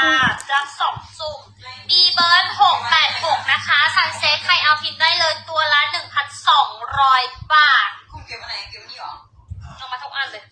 ารับสองสุ่มบีเบิร์นหกแปดหกนะคะซันเซ็ตใครเอาพิมพ์ได้เลยตัวละหนึ่งพันสองร้อยบาท คุณเก็บอะไรเก็บนี่หรอเอามาทุกอันเลย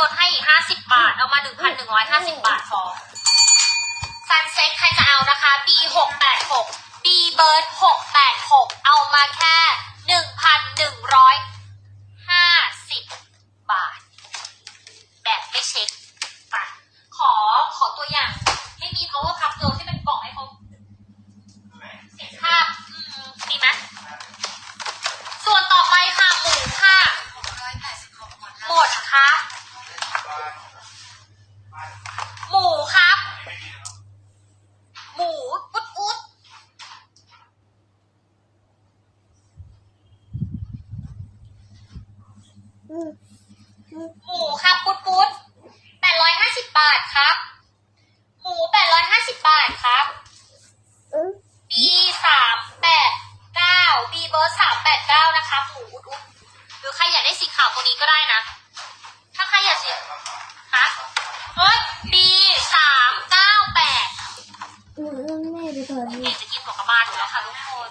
ลดให้อีกห้าสิบบาท เอามาหนึ่งพันหนึ่งร้อยห้าสิบบาทพอซันเซ็ตใครจะเอานะคะ B หกแปดหก B เบิร์ดหกแปดหกเอามาแค่หนึ่งพันหนึ่งร้อย หมูครับปุดปุดแปดร้อยห้าสิบบาทครับ หมูแปดร้อยห้าสิบบาทครับ B สามแปดเก้า B เบอร์สามแปดเก้านะคะหมูอุดอุดหรือใครอยากได้สีขาวตัวนี้ก็ได้นะ ถ้าใครอยากสีฮะเฮ้ย B สามเก้าแปดหนูเอื้อมแม่ไปก่อนเอนี่งจะกินหัวกระบาลอยู่แล้วค่ะทุกคน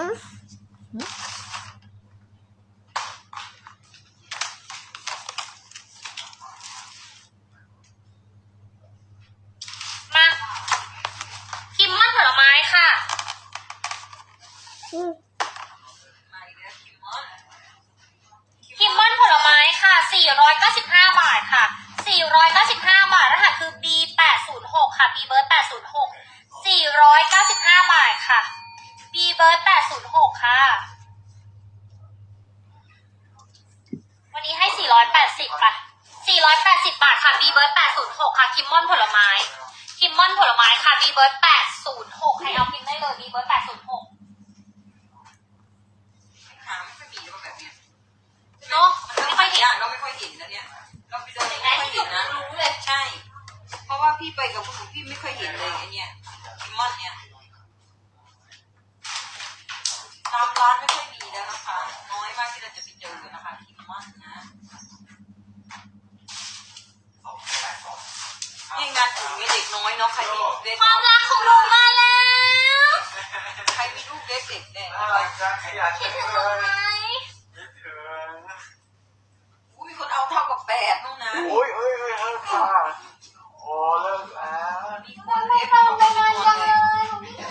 มาคิมมอนผลไม้ค่ะอืมมาอีกแล้วคิมมอนคิมมอนผลไม้ค่ะ 495 บาทค่ะ 495 บาทรหัสคือ B 806 ค่ะ B เบิร์ด806 495 บาทค่ะ B เบิร์ด806ค่ะ วันนี้ให้480ป่ะ480บาทค่ะ B เบิร์ด806ค่ะ คิมมอนผลไม้ คิมมอนผลไม้ค่ะ B เบิร์ด806ให้เอาพิมพ์ได้เลย B เบิร์ด806หาไม่ค่อยมีแล้วแบบเนี้ยเนาะไม่ค่อยเห็นเราไม่ค่อยเห็นนะเนี่ย เราไปเดินเห็นไหมไม่ค่อยที่เห็นนะรู้เลย ใช่ เพราะว่าพี่ไปกับพวกหนูพี่ไม่เคยเห็นเลยไอเนี่ยคิมมอนเนี่ย ตามร้านไม่ค่อยมีแล้วนะคะ น้อยมากที่เราจะไปเจอนะคะคิมมอนนะนี่งานกลุ่มนี้เด็กน้อยเนาะใครมีลูกเล็กความรักของหนูมาแล้ว ใครมีลูกเล็กเด็กแดงน่ารักจังขยันคิจัดงถึงหเลนูยไหมคิดถึงอุ้ยคนเอาเท่ากับแปดนู่นนะโอ้ยเอ้ยเอ้ยเลิกค่ะโอ้เลิกแล้วมีคนเล็กเราคนไปเล็งานกจังเลเลยยหนูไม่ได้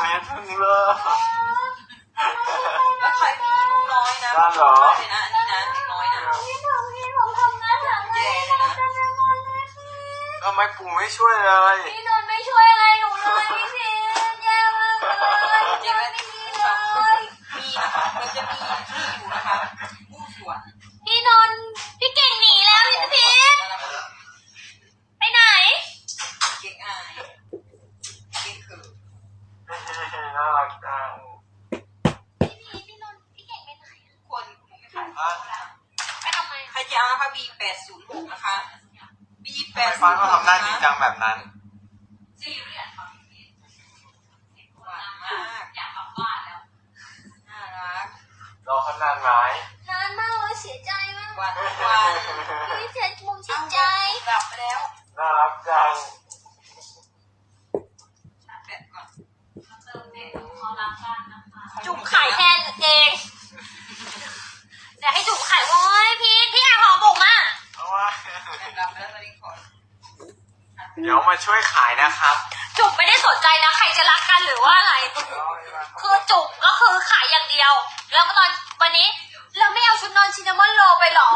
ไม่ถึงเลย แล้วใครมีลูกน้อยนะ นั่นเหรอ เลยนะอันนี้นะเด็กน้อยนะ พี่ทำพี่ผมทำงานหาเงินหนูจะไม่งอนเลยค่ะ ทำ ไมปู่ไม่ช่วยเลยพี่นนท์ไม่ช่วยอะไรหนูเลยพี่พีนแย่มากเลยเจ๊แม่ไม่ที่มีผู้เลชมยมีนะคะมันจะมีที่อยู่นะคะผู้สวน พี่นนท์พี่เก่งหนีแล้วพี่พีนไปไหน เก่งอายเก่งเขิน น่ารักจัง พี่พีนพี่นนท์พี่เก่งไปไหนอะ คนไม่ขาย อะ ไปทำไม ใครจะเอานะคะ B แปดศูนย์หกนะคะ B แป ทำไม ดศู ฟ้านย์หเขากทำหน้าจริงนะคะจังแบบนั้น หวานมากอยากกลับบ้านแล้วน่ารักรอเขานานไหมนานมากเลยเสียใจมากหวานทุกวันพี่เจ็ดมุมเสียใจ หลับไปแล้ว น่ารักจังุกไม่ได้สนใจนะใครจะรักกันหรือว่าอะไร คือจุกก็คือขายอย่างเดียว แล้วตอนวันนี้เราไม่เอาชุดนอนชินามอนโรไปหรอ